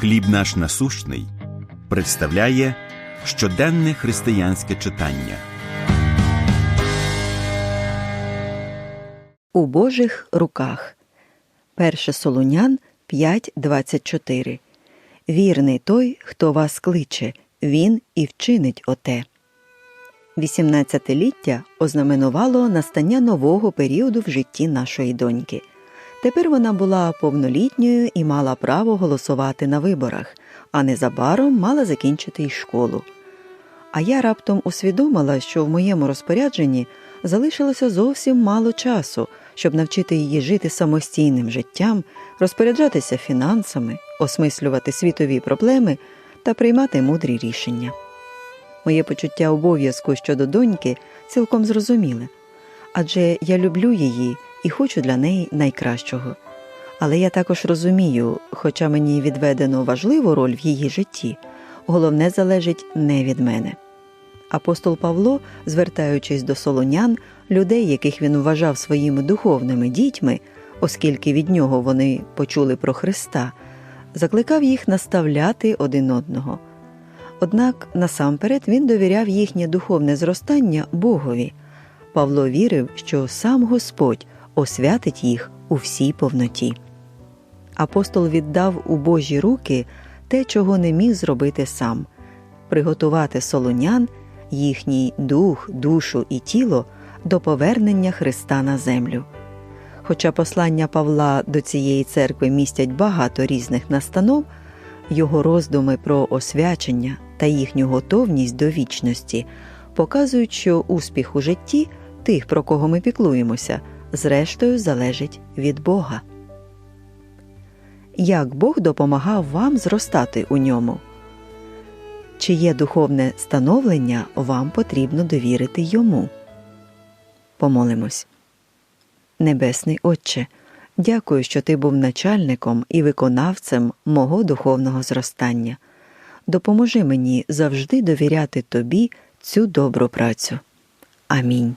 Хліб наш насущний представляє щоденне християнське читання. У Божих руках. 1 Солунян 5.24. Вірний той, хто вас кличе, він і вчинить оте. 18-ліття ознаменувало настання нового періоду в житті нашої доньки. Тепер вона була повнолітньою і мала право голосувати на виборах, а незабаром мала закінчити й школу. А я раптом усвідомила, що в моєму розпорядженні залишилося зовсім мало часу, щоб навчити її жити самостійним життям, розпоряджатися фінансами, осмислювати світові проблеми та приймати мудрі рішення. Моє почуття обов'язку щодо доньки цілком зрозуміле, адже я люблю її і хочу для неї найкращого. Але я також розумію, хоча мені відведено важливу роль в її житті, головне залежить не від мене. Апостол Павло, звертаючись до солонян, людей, яких він вважав своїми духовними дітьми, оскільки від нього вони почули про Христа, закликав їх наставляти один одного. Однак насамперед він довіряв їхнє духовне зростання Богові. Павло вірив, що сам Господь освятить їх у всій повноті. Апостол віддав у Божі руки те, чого не міг зробити сам приготувати солонян, їхній дух, душу і тіло до повернення Христа на землю. Хоча послання Павла до цієї церкви містять багато різних настанов, його роздуми про освячення та їхню готовність до вічності показують, що успіх у житті тих, про кого ми піклуємося, зрештою залежить від Бога. Як Бог допомагав вам зростати у ньому? Чиє духовне становлення вам потрібно довірити йому? Помолимось. Небесний Отче, дякую, що ти був начальником і виконавцем мого духовного зростання. Допоможи мені завжди довіряти тобі цю добру працю. Амінь.